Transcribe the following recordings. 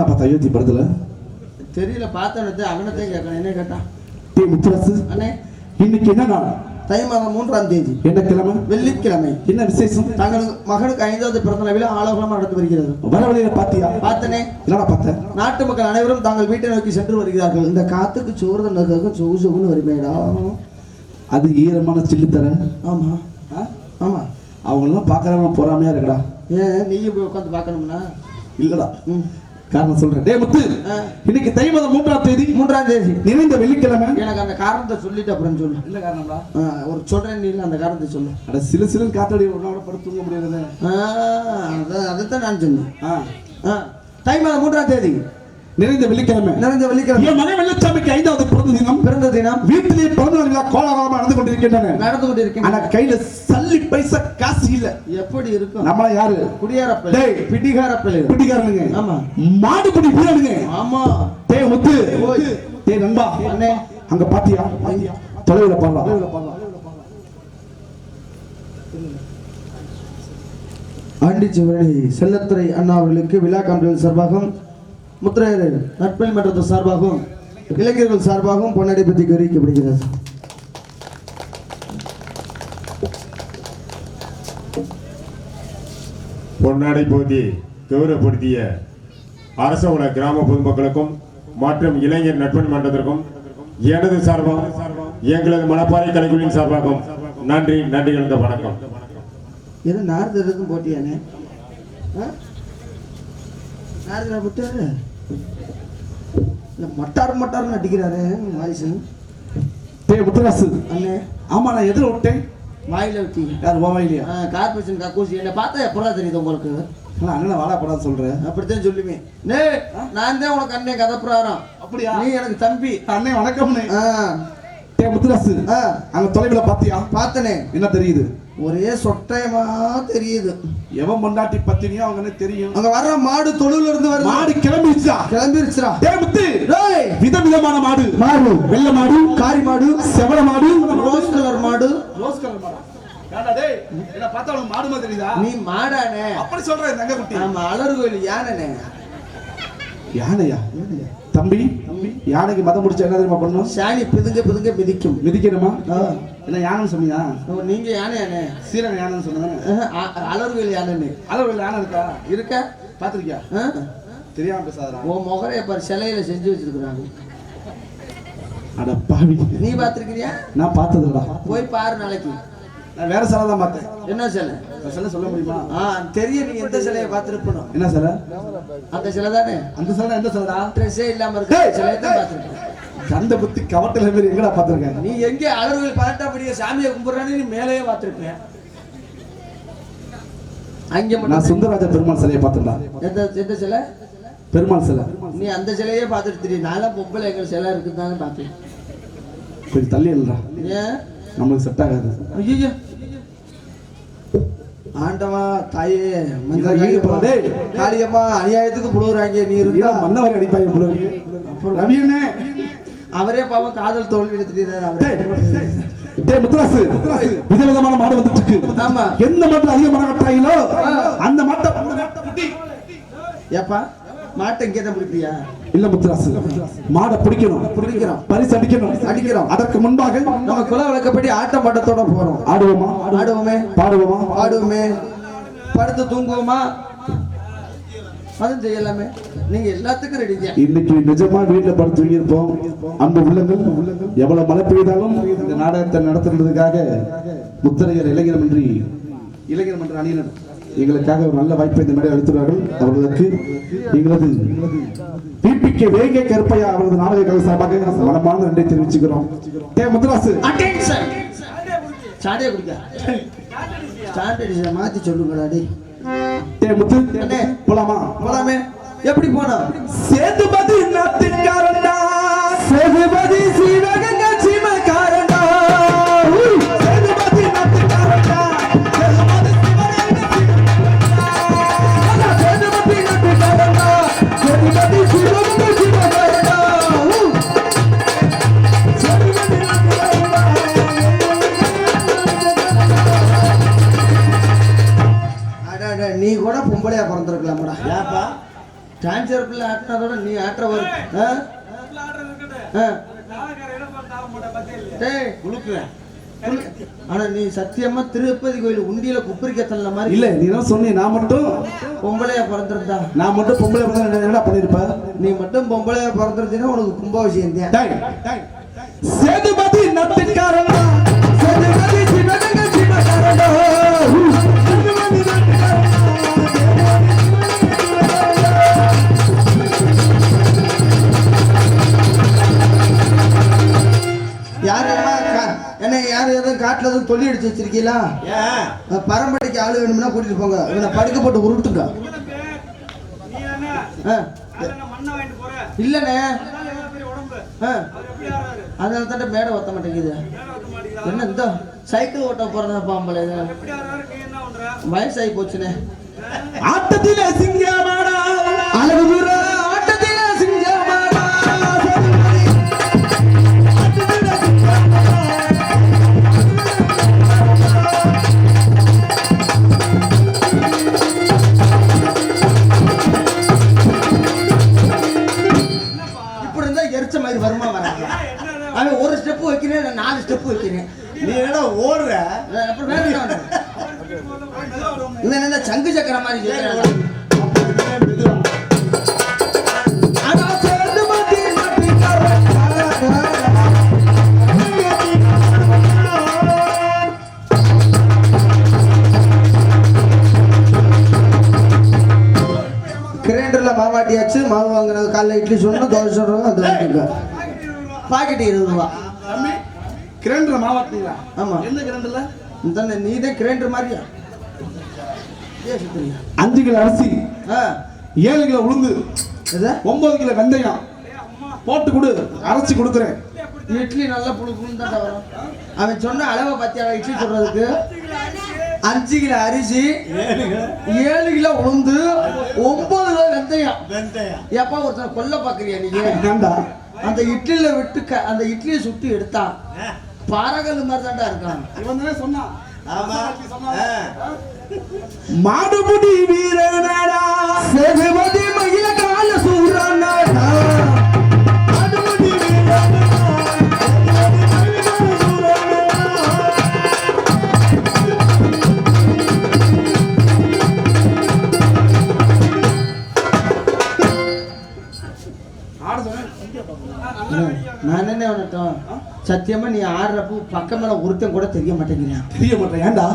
என்னடா பார்த்த அயோத்தி படத்துல? தெரியல பார்த்தனத்தை அவனத்தை கேட்கணும். என்ன கேட்டான் டே முத்துராசு. அண்ணே. இன்னைக்கு என்ன நாள்? தை மாதம் மூன்றாம் தேதி. என்ன கிழமை? வெள்ளிக்கிழமை. என்ன விசேஷம்? தங்களுக்கு மகனுக்கு ஐந்தாவது பிறந்த நாளில் ஆலோசனை நடந்து வருகிறது. வர வழியில பாத்தியா? பார்த்தனே. என்னடா பார்த்த நாட்டு மக்கள் அனைவரும் தாங்கள் வீட்டை நோக்கி சென்று வருகிறார்கள். இந்த காத்துக்கு சோறு தந்ததுக்கு சொகு சொகுன்னு வருமேடா. அது ஈரமான சில்லு தர. ஆமா. ஆமா. அவங்கெல்லாம் பார்க்கறவங்க பொறாமையா இருக்குடா. ஏன் நீயும் போய் உட்காந்து பார்க்கணும்னா? இல்லடா. காரணம் சொல்றேன். டே முத்து. இன்னைக்கு தை மாதம் மூன்றாம் தேதி மூன்றாம் தேதி. நிறைந்த வெள்ளிக்கிழமை. எனக்கு அந்த காரணத்தை சொல்லிட்டு அப்புறம் சொல்லு. என்ன காரணம்டா ஒரு சொல்றேன் நீ அந்த காரணத்தை சொல்லு. அட சில சில காத்தடி உன்னோட படுத்து தூங்க முடியாது அதைத்தான் நான் சொன்னேன். தை மாதம் மூன்றாம் தேதி. நிறைந்த வெள்ளிக்கிழமை. நிறைந்த வெள்ளிக்கிழமை. என் மகன் வெள்ளச்சாமிக்கு ஐந்தாவது பிறந்த தினம் பிறந்த தினம். வீட்டிலே பிறந்த நாள் விழா கோலாகலமா நடந்து கொண்டிருக்கின்றன. நடந்து கொண்டிருக்கேன் ஆனா கையில சல்லி பைசா காசு இல்ல. எப்படி இருக்கும்? நம்மள யாரு? குடியாரப்பிள்ளை டேய். பிடிகாரப்பிள்ளை. பிடிக்காரனுங்க ஆமா. மாடுபிடி வீரனுங்க. ஆமா. முத்து ஓய். டேய் நண்பா. அண்ணே. அங்க பாத்தியா? தொலைவுல பாடலாம். ஆண்டிச்சுவரை செல்லத்துறை அண்ணா அவர்களுக்கு விழா கம்பெனிகள் சார்பாகவும் முத்திரையர் நட்பணி மன்றத்தின் சார்பாகவும் இளைஞர்கள் சார்பாகவும் பொன்னடை பற்றி கௌரவிக்கப்படுகிறது பொன்னாடை போதி கௌரவப்படுத்திய அரசகுல கிராம பொதுமக்களுக்கும் மற்றும் இளைஞர் நட்பணி மன்றத்திற்கும் எனது சார்பாகவும் எங்களது மணப்பாறை கலைக்குழுவின் சார்பாகவும் நன்றி நன்றி கலந்த வணக்கம். ஏன்னா நாரதருக்கும் போட்டியானே? நாரதரை விட்டு இல்லை மட்டார் மட்டார்னு அடிக்கிறாரு வாய்ஸ் டேய் முத்துராசு அண்ணே. ஆமா நான் எதிர விட்டேன்? வாயில வச்சு யார் ஓவாயிலையா கார்பரேஷன் கக்கூசி என்னை பார்த்தா எப்படா தெரியுது உங்களுக்கு? நான் அண்ணன் வாடா படாது சொல்றேன் அப்படித்தான் சொல்லுவேன் நே நான் தான் உனக்கு அண்ணன் கதை பிரகாரம் அப்படியா? நீ எனக்கு தம்பி. அண்ணே வணக்கம்னே ஆ. முத்துராசு. அங்க தொலைவுல பாத்தியா? பார்த்தனே. என்ன தெரியுது? ஒரே சொட்டயமா தெரியுது. எவன் பொண்டாட்டி பத்தினியோ அவங்கன்னு தெரியும். அங்க வர்ற மாடு தொழுல இருந்து வருது. மாடு கிளம்பிடுச்சா கிளம்பிருச்சுடா. டேய் முத்து! டேய்! விதவிதமான மாடு. மாடு. வெள்ளை மாடு. காரி மாடு. செவல மாடு. ரோஸ் கலர் மாடு. ரோஸ் கலர் மாடா. என்ன பார்த்தா உனக்கு மாடு மாதிரி தெரியுதா? நீ மாடானே. அப்படி சொல்றேன் தங்க குட்டி ஆமா அலர் கோயில் யானைனே. யானையா? தம்பி யானைக்கு மதம் முடிச்சா என்ன தெரியுமா பண்ணும் சாணி பிதுங்க பிதுங்க மிதிக்கும். மிதிக்கணுமா. என்ன யானைன்னு சொன்னியா? நீங்க யானையானே சீரக யானைன்னு சொன்னதானே? அலர் கோயில் யானைனே அளவு யானை இருக்கா? இருக்க? பாத்திருக்கியா ஆ? தெரியாம பேசாதடா. உன் முகரைய பாரு சிலையில செஞ்சு வச்சிருக்கிறாங்க. அட பாவி. நீ பாத்திருக்கிறியா நான் பார்த்ததுடா போய் பாரு நாளைக்கு. நான் வேற சிலை தான் பார்த்தேன். என்ன சிலை? அந்த சிலை சொல்ல முடியுமா? ஆ தெரியும் நீ எந்த சிலையை பார்த்திருப்பணும் என்ன சிலை? அந்த சிலை தானே? அந்த சிலை எந்த சிலைடா ட்ரெஸ்ஸே இல்லாம இருக்க சிலையை தான். பார்த்திருப்பேன் கந்த புத்தி கவட்டல மாதிரி எங்கடா பார்த்திருக்கேன் நீ எங்கே அலர்கள் பன்னெண்டாம் படிய சாமியை கும்பிடுறான்னு நீ மேலேயே பார்த்திருப்பேன் அங்க நான் சுந்தரராஜ பெருமாள் சிலையை பார்த்தேன்டா எந்த எந்த சிலை? பெருமாள் சிலை. நீ அந்த சிலையே பார்த்துட்டு தெரியும் நான் பொம்பளை எங்க சிலை இருக்குதான்னு பார்த்தேன் கொஞ்சம் தள்ளி இல்லடா ஏன்? நம்மளுக்கு செட் ஆகாது. ஐயோ ஆண்டவா தாயே டேய். காளியம்மா அநியாயத்துக்கு புழுகுறாங்க நீ இருந்தா மன்னவரை அடிப்பாங்க அண்ணே அவரே பாவம் காதல் தோல்வி எடுத்துட்டு அவரே. முத்துராசு. விதவிதமான மாடு வந்துட்டு இருக்கு ஆமா. எந்த மாட்டுல அதிக மரம் அந்த மாட்டை. ஏப்பா மாட்டை இங்கே தான் பிடிப்பியா? இல்ல முத்துராசு. மாடை பிடிக்கணும். பிடிக்கிறோம். பரிசு அடிக்கணும். அடிக்கிறோம். அதற்கு முன்பாக நம்ம குல விளக்கப்படி ஆட்டம் பாட்டத்தோட போறோம். ஆடுவோமா? ஆடுவோமே. பாடுவோமா? ஆடுவோமே படுத்து தூங்குவோமா? அதுவும் செய்யலாமே நீங்க எல்லாத்துக்கும் ரெடிங்க இன்னைக்கு நிஜமா வீட்டுல படுத்து தூங்கியிருப்போம். அன்பு உள்ளங்கள். எவ்வளவு மழை பெய்தாலும் இந்த நாடகத்தை நடத்துறதுக்காக முத்தரையர் இளைஞர் மன்றி இளைஞர் மன்ற அணியினர் எங்களுக்காக ஒரு நல்ல வாய்ப்பை இந்த மேடை அளித்துள்ளார்கள். அவர்களுக்கு எங்களது பிபிகே வேங்க கருப்பையா அவரது நாடக கலை சார்பாக மனமான நன்றி தெரிவிச்சுக்கிறோம். டே முத்துராசு. மாத்தி சொல்லுங்கடா டேய். டே முத்து. போலாமா? போலாமே. எப்படி போனோம் சேதுபதி நாட்டுக்காரண்டா சேதுபதி சீவகங்க டான்சர் பிள்ளை ஆட்டினதோட நீ ஆட்டுற ஒரு? டேய் குளுக்குறேன் ஆனா நீ சத்தியமா திருப்பதி கோயில் உண்டியில குப்பரிக்க தள்ள மாதிரி இல்ல நீ தான் சொன்னி நான் மட்டும் பொம்பளையா பிறந்திருந்தா. நான் மட்டும் பொம்பளை பிறந்தா என்ன- என்னடா பண்ணிருப்ப? நீ மட்டும் பொம்பளையா பிறந்திருந்தீங்கன்னா உனக்கு கும்பாபிஷேகம் தான். சேதுபதி நட்டுக்காரனா சேதுபதி சிவகங்கை சிவகாரனா? தொல்லி அடிச்சு வச்சிருக்கீங்களா பரம்பரைக்கு ஆளு வேணும்னா கூட்டிட்டு போங்க இவனை படுக்க போட்டு உருட்டுங்க? இல்லண்ணே அதனால எவ்வளவு பெரிய உடம்பு? ஆ. அவர் எப்படி ஆறாரு? அதனால தான் மேடை ஒத்த மாட்டேங்குது? என்ன இந்த சைக்கிள் ஓட்ட போறதா பண்ற? வயசாகி போச்சுனே ஆட்டத்திலே சிங்கமாடா பாக்கெட் இருபது ரூபா. தம்பி கிரைண்டர் மாவாட்டீங்களா? ஆமா. எந்த கிரைண்டர்ல? இந்த நீ தான் கிரைண்டர் மாதிரியா? அஞ்சு கிலோ அரிசி ஏழு கிலோ உளுந்து ஒன்பது கிலோ வெந்தயம். போட்டு கொடு அரைச்சு கொடுக்குறேன். இட்லி நல்லா புழு தான் வரும் அவன் சொன்ன அளவை பத்தியா இட்லி சொல்றதுக்கு? அஞ்சு கிலோ அரிசி ஏழு கிலோ. உளுந்து ஒன்பது கிலோ வெந்தயம். வெந்தயம். எப்பா ஒருத்தர் கொல்ல பாக்குறியா நீங்க அந்த இட்லியில விட்டு அந்த இட்லியை சுட்டு எடுத்தா பாறகல் மாதிரி தான்டா இருக்கான். இவன் தானே சொன்னான். மாடுபுடி வீரனடா. சத்தியமா நீ ஆடுறப்போ பக்கம் மேல ஒருத்தன் கூட தெரிய மாட்டேங்கிறான். தெரிய மாட்டேன். ஏண்டா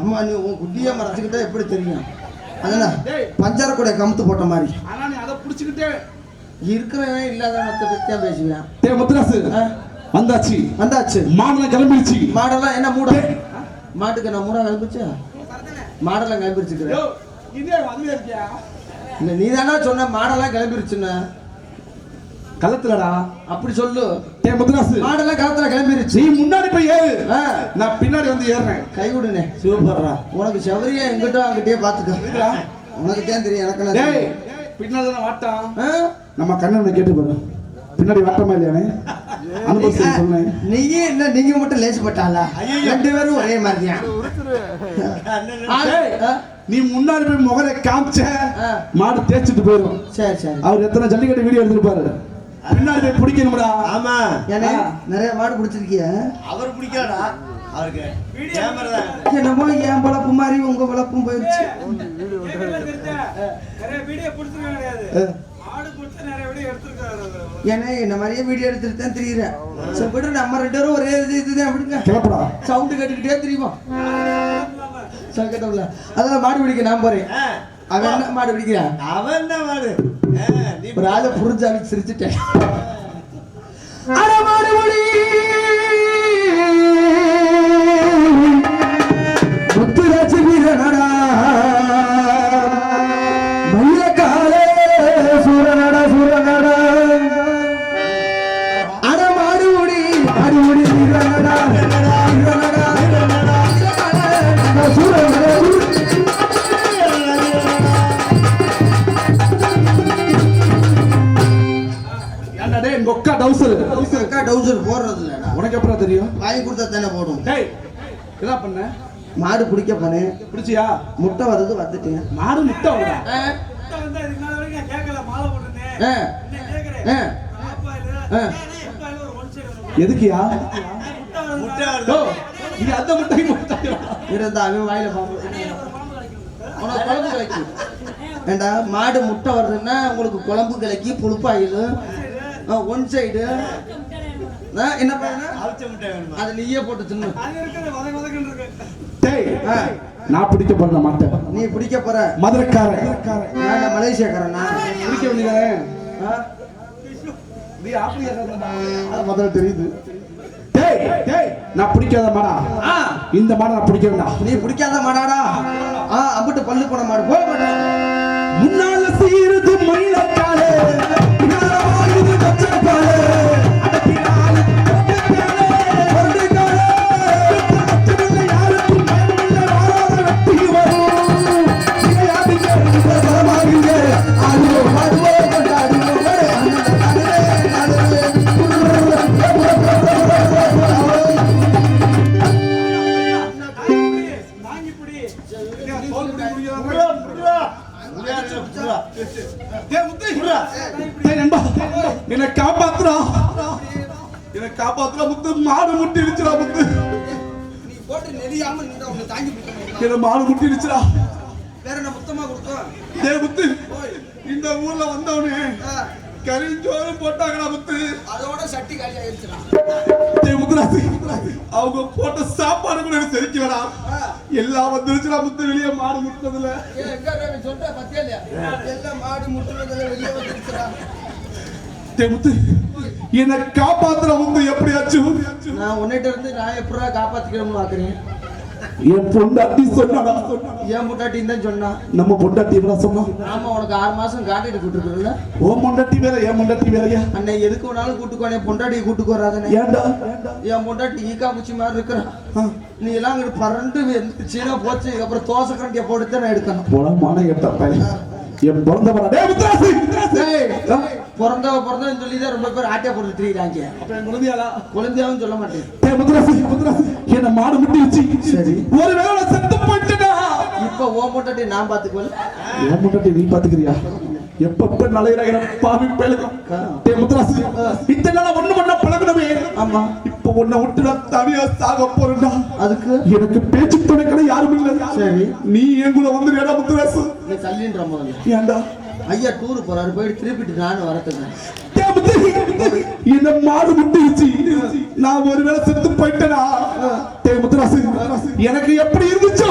அம்மா நீ உன் குட்டியை மறைச்சுக்கிட்டா எப்படி தெரியும்? அதென்ன பஞ்சர கூட கமுத்து போட்ட மாதிரி. ஆனா நீ அதை புடிச்சுக்கிட்டே இருக்கிறவன் இல்லாதவனத்தை பத்தி தான் பேசுவேன் டேய் முத்துராசு. வந்தாச்சு. வந்தாச்சு. மாடலாம் கிளம்பிடுச்சு. மாடெல்லாம் என்ன மூட? மாட்டுக்கு நான் மூடா கிளம்பிச்சா மாடெல்லாம் இல்ல நீ தானே சொன்ன மாடெல்லாம் கிளம்பிருச்சுன்னு கள்ளத்துலடா. அப்படி சொல்லு. டேய் முத்துராசு. மாடெல்லாம் காலத்துல கிளம்பிருச்சு. நீ முன்னாடி போய் ஏறு. நான் பின்னாடி வந்து ஏறுறேன். கை விடுனே சூப்பர்ரா உனக்கு செவரியா எங்கிட்ட அங்கிட்டே பாத்துக்க. உனக்கு தான் தெரியும் எனக்கு என்ன டேய் தெரியும்? பின்னாடி தானே வாட்டான்? நம்ம கண்ணனை கேட்டு பாரு. பின்னாடி வாட்டமா இல்லையானே அனுபவத்தை சொன்னேன். நீயே என்ன நீங்க மட்டும் லேசுப்பட்டாளா ரெண்டு பேரும் ஒரே மாதிரியா? நீ முன்னாடி போய் முகரை காமிச்ச. மாடு தேய்ச்சிட்டு போயிடும் சரி சரி. அவர் எத்தனை ஜல்லிக்கட்டு வீடியோ எடுத்திருப்பாரு பின்னாடி போய் பிடிக்கணும்டா? ஆமா. ஏன்னா ஆ. நிறைய மாடு பிடிச்சிருக்கிய அவர் பிடிக்கலடா அவருக்கு. என்னமோ என் பழப்பு மாதிரி உங்க பழப்பும் போயிருச்சு. ஏன்னா என்ன மாதிரியே வீடியோ எடுத்துட்டு தான் தெரியுறேன் விடு நம்ம ரெண்டு பேரும் ஒரே இது இதுதான். கிளப்புடா. சவுண்டு கேட்டுக்கிட்டே தெரியுமா சங்கடம்ல அதெல்லாம் மாடு பிடிக்க நான் போறேன். அவன் என்ன மாடு பிடிக்கிறான்? அவன் தான் மாடு. ஒரு ஆளை புரிஞ்சாவி சிரிச்சுட்டேன். அட மாடு ஒளி முத்துராஜ வீரனடா டவுசர் அக்கா டவுசர் போடுறது இல்லடா உனக்கு எப்பறம் தெரியும்? வாங்கி கொடுத்தா தானே போடும். டேய் என்ன பண்ண? மாடு பிடிக்க போனேன். பிடிச்சியா? முட்டை வருது வந்துட்டேன் மாடு முட்டை வருதா ஆ, முட்டை வந்தா இதுக்கு நாள் வரைக்கும் நான் கேட்கல மாலை. முட்டையில ஒரு ஒன் சைடு எதுக்குயா? முட்டை வருது இது அந்த முட்டை முட்டை இருந்தா அவன் வாயில பாம்பு. உனக்கு குழம்பு கலக்கி ஏண்டா மாடு முட்டை வருதுன்னா உங்களுக்கு குழம்பு கலக்கி புழுப்பாயில் ஒன் சைடு என்ன பண்ண அவிச்ச முட்டை வேணுமா? அதை நீயே போட்டு தின்னு. அது இருக்குது வதங்க வதங்கன்னு இருக்கு டேய் ஆ, நான் பிடிக்க போற மாட்டேன். நீ பிடிக்க போற. மதுரைக்காரன். நான் மலேசியாக்காரனா பிடிக்க வேண்டியதானே? நீ ஆப்பிரிக்காரன்டா. அது முதல்ல தெரியுது. டேய் டேய் நான் பிடிக்காத மாடா. ஆ, இந்த மாடை நான் பிடிக்க வேண்டாம் நீ பிடிக்காத மாடாடா. ஆ அம்பிட்டு பல்லு போன மாடு. போக மாட்டேன் சீருது மயிலக்காலே பின்னால வாயுது இந்த ஊர்ல வந்தவனே ஆ, கரிஞ்சோறு போட்டாங்கடா முத்து. அதோட சட்டி காலி ஆயிடுச்சுடா. முத்துராசி அவங்க போட்ட சாப்பாடு கூட எனக்கு செரிக்கலடா. எல்லாம் வந்துருச்சுடா முத்து வெளியே மாடு முட்டினதுல. சொல்ற பத்தியா இல்லையா? எல்லாம் மாடு முட்டுறதுல வெளியே வந்துருச்சுடா. முத்து என்னை காப்பாத்துற முத்து எப்படியாச்சும். நான் உன்னிட்ட இருந்து நான் எப்படா காப்பாத்திக்கணும்னு பாக்குறேன் என் பொண்டாட்டி சொன்னாடா ஏன் முட்டாட்டின்னு தான் சொன்னா. நம்ம பொண்டாட்டி என்ன சொன்னா? ஆமா உனக்கு ஆறு மாசம் காட்டிட்டு கூட்டுருக்குறல ஓ பொண்டாட்டி வேற என் பொண்டாட்டி வேறயா? அன்னை எதுக்கு வேணாலும் கூட்டுக்கோனே பொண்டாட்டியை கூட்டுக்கு வராதனே ஏன்டா என் பொண்டாட்டி ஈக்கா குச்சி மாதிரி இருக்கிறான் ஆ, நீ எல்லாம் அங்கிட்டு பரண்டு சீனா போச்சு அப்புறம் தோசை கரண்டியை போட்டு தான் எடுக்கணும். போடா மான எட்ட பையன் என் முத்துராசி டேய், பிறந்தவ பிறந்தவன்னு சொல்லி தான் ரொம்ப பேர் ஆட்டியா போட்டு திரியிறாங்க அப்ப என் குழந்தையாளா? குழந்தையாவும் சொல்ல மாட்டேன். என்ன மாடு முட்டி வச்சு சரி. ஒரு வேளை செத்து போயிட்டா இப்ப ஓ பொண்டாட்டி நான் பாத்துக்குவேன் என் முன்னாடி நீ பாத்துக்கிறியா? எப்பப்ப நலையிற பாவி பேலுக்கு டேய் முத்துராசி இத்தனை நாளா ஒண்ணு பண்ண பழகணுமே ஆமா. இப்ப உன்னை விட்டு நான் தனியா சாக போறேன்டா. அதுக்கு? எனக்கு பேச்சு துணைக்கல யாரும் இல்ல. சரி. நீ என் கூட வந்து ஏடா முத்துராசு நீ தள்ளின்ற முதல்ல. ஏன்டா? ஐயா டூர் போறாரு போயிட்டு திருப்பிட்டு நானும் வரத்துக்கு என்ன மாடு முட்டிச்சு நான் ஒருவேளை செத்து போயிட்டேனா? எனக்கு எப்படி இருந்துச்சோ?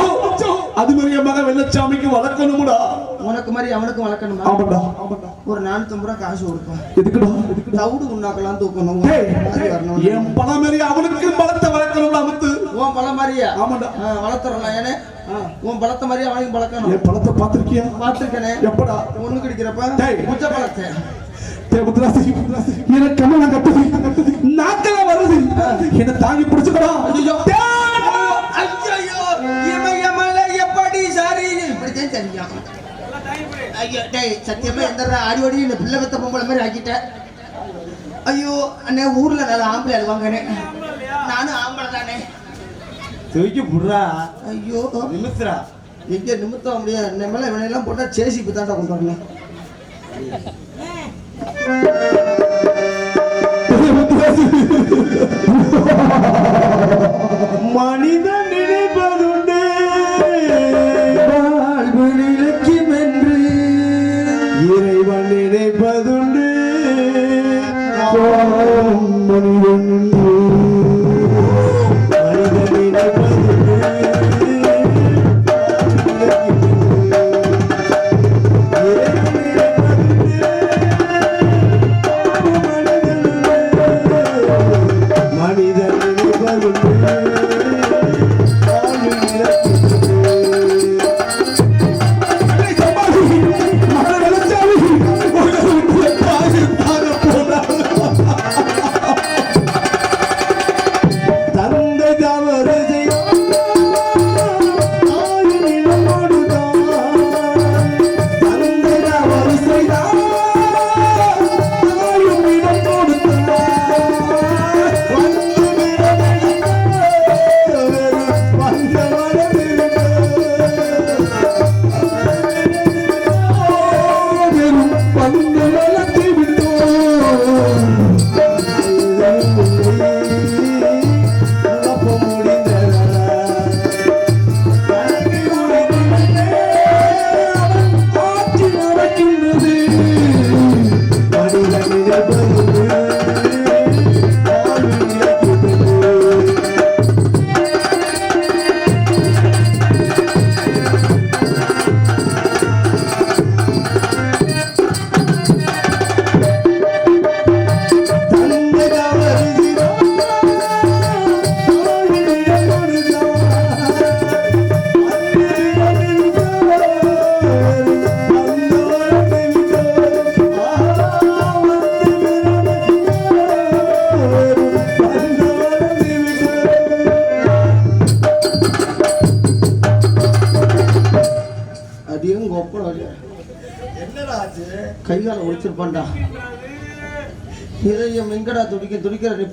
அது மாதிரி என் மகன் வெள்ளச்சாமிக்கு வளர்க்கணும்டா. உனக்கு மாதிரி அவனுக்கும் வளர்க்கணுமா ஆமாடா ஒரு நானூத்தம்பது ரூபா காசு கொடுப்பேன் எதுக்குடா எதுக்குடா? தவிடு உண்ணாக்கெல்லாம் தூக்கணும். என் பணம் மாதிரி அவனுக்கு பலத்தை வளர்க்கணும்டா முத்து. உன் பழம் மாதிரியா. ஆமாடா ஆ, வளர்த்துறலாம். ஏனே? உன் பழத்த மாதிரி அவனையும் பழக்கணும். என் பழத்தை பார்த்திருக்கியா? பார்த்துருக்கனே. எப்படா? ஒண்ணு கிடைக்கிறப்ப. முச்ச பழத்தை. நாக்கெல்லாம் வருது. என்ன தாங்கி பிடிச்சுக்கடா. எப்படி சாரி? தாங்கி பிடி ஐயோ டேய் சத்தியமா எந்த ஆடி ஓடி இந்த பிள்ளை பொம்பளை மாதிரி ஆக்கிட்டேன் ஐயோ அண்ணே ஊர்ல நல்ல ஆம்பளை அழுவாங்கண்ணே நானும் ஆம்பளை தானே தூக்கி புடுறா. ஐயோ. நிமித்துறா. எங்க நிமித்த முடியாது என்ன மேல இவனையெல்லாம் போட்டா சேசிப்பு தாண்டா கொண்டு வரணும். டேய் முத்துராசி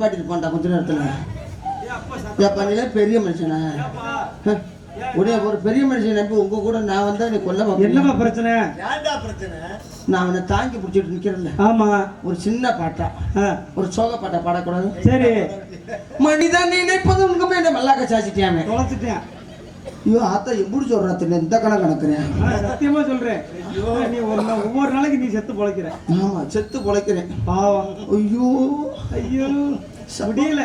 துடிக்கிற நிப்பாட்டிருப்பான்டா கொஞ்ச நேரத்துல. ஏப்பா நீ பெரிய மனுஷனா. உடைய ஒரு பெரிய மனுஷன் நம்பி உங்க கூட நான் வந்தா நீ கொல்ல பார்ப்பீங்க. பிரச்சனை? ஏன்டா பிரச்சனை? நான் அவனை தாங்கி பிடிச்சிட்டு நிக்கிறேன்ல. ஆமா. ஒரு சின்ன பாட்டா. ஒரு சோக பாட்டா பாடக்கூடாது. சரி. மனிதன் நினைப்பது உங்க மேல மல்லாக்க சாச்சிட்டியாமே தொலைச்சிட்டேன். ஐயோ ஆத்தா எப்படி சொல்றாத்துல இந்த கணக்கு கணக்குறேன் சத்தியமா சொல்றேன். நீ ஒரு ஒவ்வொரு நாளைக்கு நீ செத்து பொழைக்கிற. ஆமா செத்து பொழைக்கிறேன். பாவம். ஐயோ. ஐயோ. முடியல.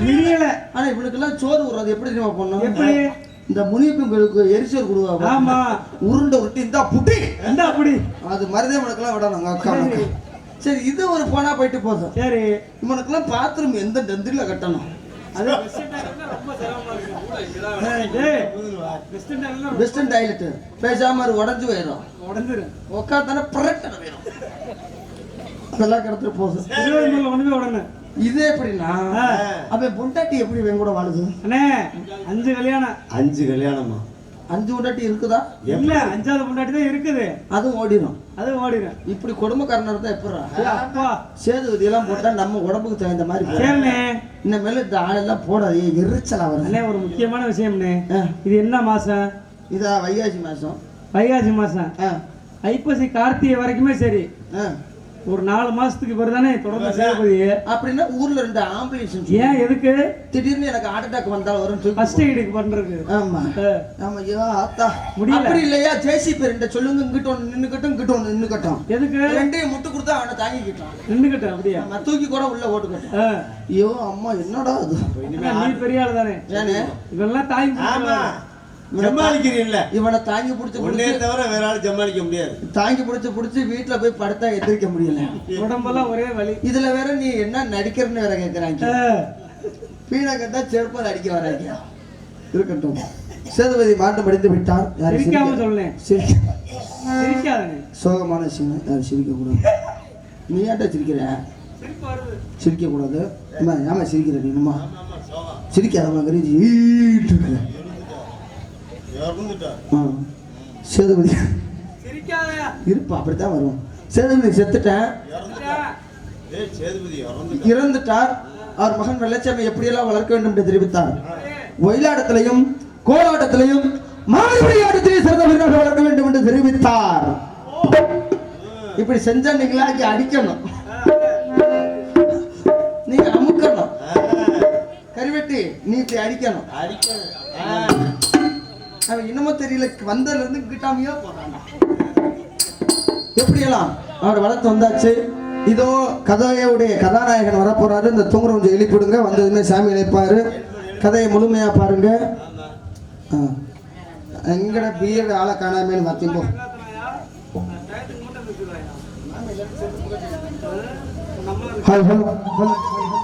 முடியல. ஆனா இவனுக்கெல்லாம் சோறு விடுறது எப்படி தெரியுமா பண்ணும் எப்படி? இந்த முனியப்பங்களுக்கு எரிச்சல் கொடுவாங்க ஆமா. உருண்டை உருட்டி இந்த புட்டி இந்த அப்படி அது மருதேவனுக்கெல்லாம் விடணும் எங்க அக்கா. சரி. இது ஒரு போனா போயிட்டு போதும். சரி. இவனுக்கெல்லாம் பாத்ரூம் எந்த டந்திரில கட்டணும்? அது வெஸ்டர்ன் டாய்லெட் பேசாம உடஞ்சு போயிடும் உடஞ்சிரு உட்காந்தானே பிரட்டன போயிடும் அதெல்லாம் கிடத்துட்டு போதும். ஒண்ணுமே உடனே இது எப்படின்னா. அவன் பொண்டாட்டி எப்படி இவன் கூட வாழுது? அண்ணே அஞ்சு கல்யாணம். அஞ்சு கல்யாணமா? அஞ்சு பொண்டாட்டி இருக்குதா? இல்ல அஞ்சாவது முன்னாடி தான் இருக்குது. அதுவும் ஓடிடும் அது ஓடிடும் இப்படி குடும்பக்காரனா இருந்தா எப்படா அப்பா. சேதுபதி எல்லாம் போட்டா நம்ம உடம்புக்கு தகுந்த மாதிரி. சரிண்ணே. இனிமேல் இந்த ஆளெல்லாம் போடாது எரிச்சலா அண்ணே ஒரு முக்கியமான விஷயம்ண்ணே. ஆ. இது என்ன மாசம்? இதா வைகாசி மாசம். வைகாசி மாசம். ஆ, ஐப்பசி கார்த்திகை வரைக்குமே சரி. ஆ. ஒரு நாலு மாசத்துக்கு பிறகு தானே தொடர்ந்து சேதுபதி? அப்படின்னா ஊர்ல ரெண்டு ஆம்புலன்ஸ் ஏன் எதுக்கு? திடீர்னு எனக்கு ஹார்ட் அட்டாக் வந்தாலும் வரும் தூக்கி ஃபர்ஸ்ட் எய்டுக்கு பண்றதுக்கு. ஆமா. ஆமா ஐயோ ஆத்தா. முடியல. அப்படி இல்லையா? ஜேசிபி ரெண்டு சொல்லுங்க இங்கிட்ட ஒன்று நின்னுக்கட்டும் இங்கிட்ட ஒன்று நின்னுக்கட்டும். எதுக்கு? ரெண்டையும் முட்டு கொடுத்தா அவனை தாங்கிக்கிட்டான். நின்னுக்கிட்டேன் அப்படியா? நம்ம தூக்கி கூட உள்ள ஓட்டுக்கட்டும். ஐயோ அம்மா என்னடா அது? நீ பெரிய ஆளு தானே இவெல்லாம் தாய் ஆமா. ஜமாளிக்கிறீல்ல இவனை தாங்கி பிடிச்சி பிடிச்சி தவிர வேற ஆள் ஜமாளிக்க முடியாது. தாங்கி பிடிச்சி பிடிச்சி வீட்டுல போய் படுத்தா எந்திரிக்க முடியல. உடம்பெல்லாம் ஒரே வலி. இதுல வேற நீ என்ன நடிக்கிறன்னு வேற கேக்குறாங்க. ஆ. பீனா கட்டா செருப்பால் அடிக்க வராங்க. இருக்கட்டும். சேதுபதி மாட்டம் படித்து விட்டார். யாரும் சொல்லேன். சோகமான விஷயம் யாரும் சிரிக்க கூடாது நீ ஏன்டா சிரிக்கிற? சிரிப்பு வருது. சிரிக்க கூடாது அம்மா ஏமா சிரிக்கிற நீ? அம்மா சிரிக்காதம்மா கரீஜி ஈட்டு இருக்கிற இறந்துட்டா ஆ சேதுபதி. இருப்பா அப்படித்தான் வரும் சேதுபதி செத்துட்டேன் இறந்துட்டார் அவர் மகன் வெள்ளச்சாமி எப்படியெல்லாம் வளர்க்க வேண்டும் என்று தெரிவித்தார். ஒயிலாட்டத்திலையும் கோலாட்டத்திலையும் மாறுபடி ஆட்டத்திலையும் சிறந்த வீரராக வளர்க்க வேண்டும் என்று தெரிவித்தார். இப்படி செஞ்சா நீங்களா இங்க அடிக்கணும். நீங்க அமுக்கணும். கறிவெட்டி நீ இப்படி அடிக்கணும். அடிக்கணும் அவன் இன்னமும் தெரியல வந்ததுல இருந்து கிட்டாமையோ போறான். எப்படியெல்லாம்? அவர் வளர்த்து வந்தாச்சு. இதோ கதையுடைய கதாநாயகன் வரப்போறாரு. இந்த தூங்குற கொஞ்சம் எழுப்பிடுங்க வந்ததுமே சாமி இழைப்பாரு. கதையை முழுமையா பாருங்க. எங்கட பிஎட் ஆளை காணாமேன்னு பார்த்தீங்க ஹலோ ஹலோ ஹலோ.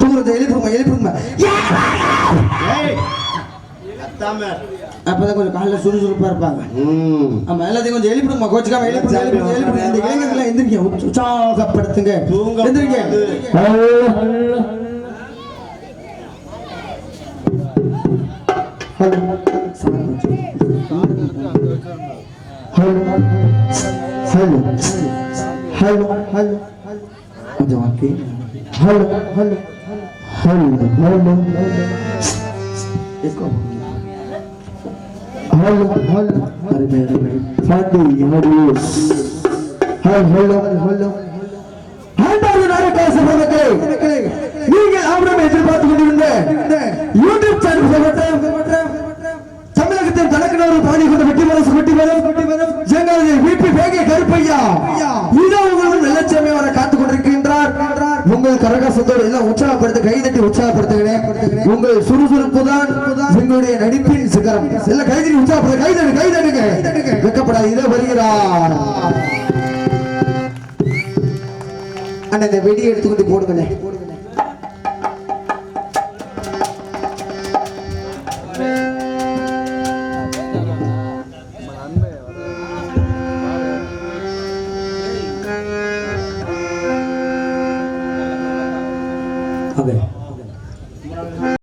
தூங்குறத எழுப்பிடுங்க எழுப்பிடுங்க ஏய் அப்பதான் கொஞ்சம் காலைல சுறுசுறுப்பா இருப்பாங்க. ஆமா எல்லாத்தையும் கொஞ்சம் எழுப்பிடுமா கோச்சுக்காம எழுப்பிடுங்க எழுப்பிடுங்க எழுப்பிடுங்க. இந்த இளைஞர்களை எந்திரிக்க உற்ச- உற்சாகப்படுத்துங்க. தூங்க எந்திரிக்க. Hello. Hello hello hello hello கொஞ்சம் okay hello hello hello hello. Echo hello hello அருமை அருமை பாண்டி ஹலோ ஹலோ ஹலோ நீங்கள் ஆவணம் எதிர்பார்த்து கொண்டிருந்த யூடியூப் சேனல் தமிழகத்தின் தனக்குனொரு பாடி கொண்ட வேகை கருப்பையா உங்கள் கரகாசத்தோடு எல்லாம் உற்சாகப்படுத்த கைதட்டி உற்சாகப்படுத்துகிறேன். உங்கள் சுறுசுறுப்பு தான் எங்களுடைய நடிப்பின் சிகரம். எல்லாம் கைதட்டி உற்சாகப்படுத்த கைதட்டு கைதட்டுங்க. வெக்கப்படாது இதோ வருகிறார். அண்ணன் இந்த வெடியை எடுத்துக்கிட்டு போடுங்களேன்.